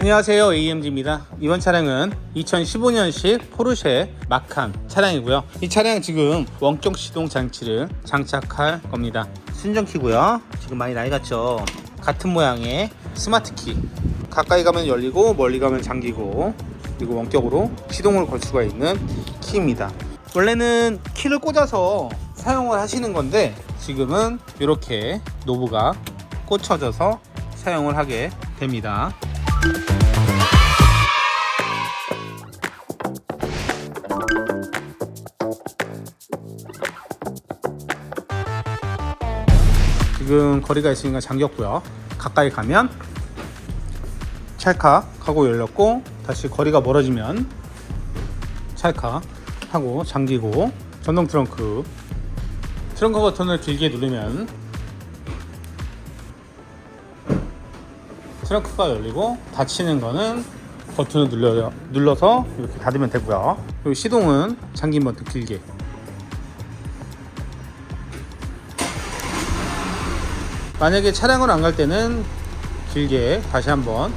안녕하세요 AMG입니다. 이번 차량은 2015년식 포르쉐 마칸 차량이고요. 이 차량 지금 원격 시동 장치를 장착할 겁니다. 순정키고요. 지금 많이 나이 갔죠? 같은 모양의 스마트 키. 가까이 가면 열리고 멀리 가면 잠기고 그리고 원격으로 시동을 걸 수가 있는 키입니다. 원래는 키를 꽂아서 사용을 하시는 건데 지금은 이렇게 노브가 꽂혀져서 사용을 하게 됩니다 지금 거리가 있으니까 잠겼고요. 가까이 가면 찰칵 하고 열렸고 다시 거리가 멀어지면 찰칵 하고 잠기고 전동 트렁크 트렁크 버튼을 길게 누르면 트렁크가 열리고 닫히는 거는 버튼을 눌러, 눌러서 이렇게 닫으면 되고요. 그리고 시동은 잠긴 버튼 길게. 만약에 차량을 안갈 때는 길게 다시 한번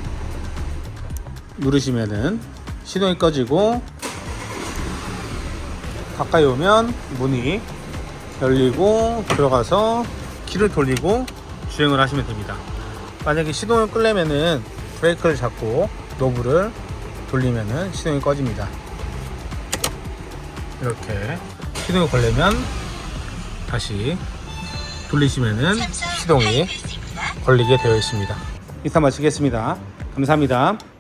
누르시면은 시동이 꺼지고 가까이 오면 문이 열리고 들어가서 키를 돌리고 주행을 하시면 됩니다. 만약에 시동을 끄려면은 브레이크를 잡고 노브를 돌리면은 시동이 꺼집니다. 이렇게 시동이 걸리면 다시 돌리시면은 시동이 걸리게 되어 있습니다. 이상 마치겠습니다. 감사합니다.